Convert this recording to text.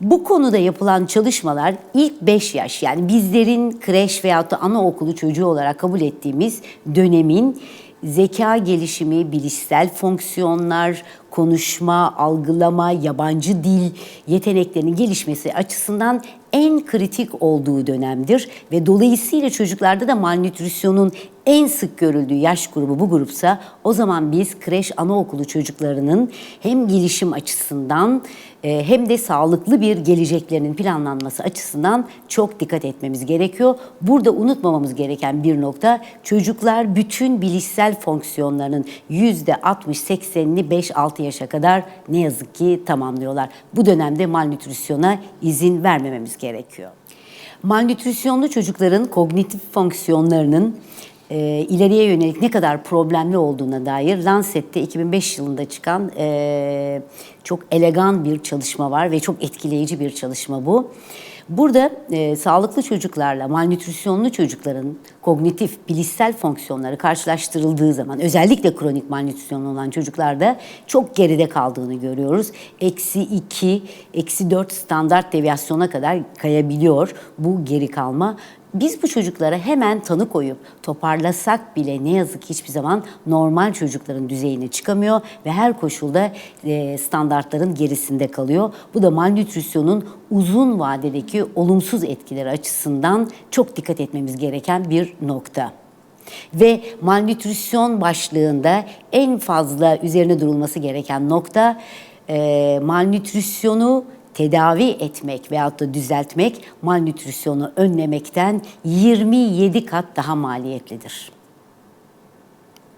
Bu konuda yapılan çalışmalar ilk 5 yaş yani bizlerin kreş veyahut da anaokulu çocuğu olarak kabul ettiğimiz dönemin zeka gelişimi, bilişsel fonksiyonlar, konuşma, algılama, yabancı dil yeteneklerinin gelişmesi açısından en kritik olduğu dönemdir ve dolayısıyla çocuklarda da malnütrisyonun en sık görüldüğü yaş grubu bu grupsa o zaman biz kreş anaokulu çocuklarının hem gelişim açısından e, hem de sağlıklı bir geleceklerinin planlanması açısından çok dikkat etmemiz gerekiyor. Burada unutmamamız gereken bir nokta çocuklar bütün bilişsel fonksiyonlarının %60-80'ini 5-6 yaşa kadar ne yazık ki tamamlıyorlar. Bu dönemde malnütrisyona izin vermememiz gerekiyor. Malnütrisyonlu çocukların kognitif fonksiyonlarının e, ileriye yönelik ne kadar problemli olduğuna dair Lancet'te 2005 yılında çıkan e, çok elegan bir çalışma var ve çok etkileyici bir çalışma bu. Burada e, sağlıklı çocuklarla malnütrisyonlu çocukların kognitif, bilişsel fonksiyonları karşılaştırıldığı zaman özellikle kronik malnütrisyonlu olan çocuklarda çok geride kaldığını görüyoruz. Eksi 2, eksi 4 standart deviyasyona kadar kayabiliyor bu geri kalma. Biz bu çocuklara hemen tanı koyup toparlasak bile ne yazık ki hiçbir zaman normal çocukların düzeyine çıkamıyor ve her koşulda e, standartların gerisinde kalıyor. Bu da malnütrisyonun uzun vadedeki olumsuz etkileri açısından çok dikkat etmemiz gereken bir nokta. Ve malnütrisyon başlığında en fazla üzerine durulması gereken nokta e, malnütrisyonu tedavi etmek veyahut da düzeltmek malnütrisyonu önlemekten 27 kat daha maliyetlidir.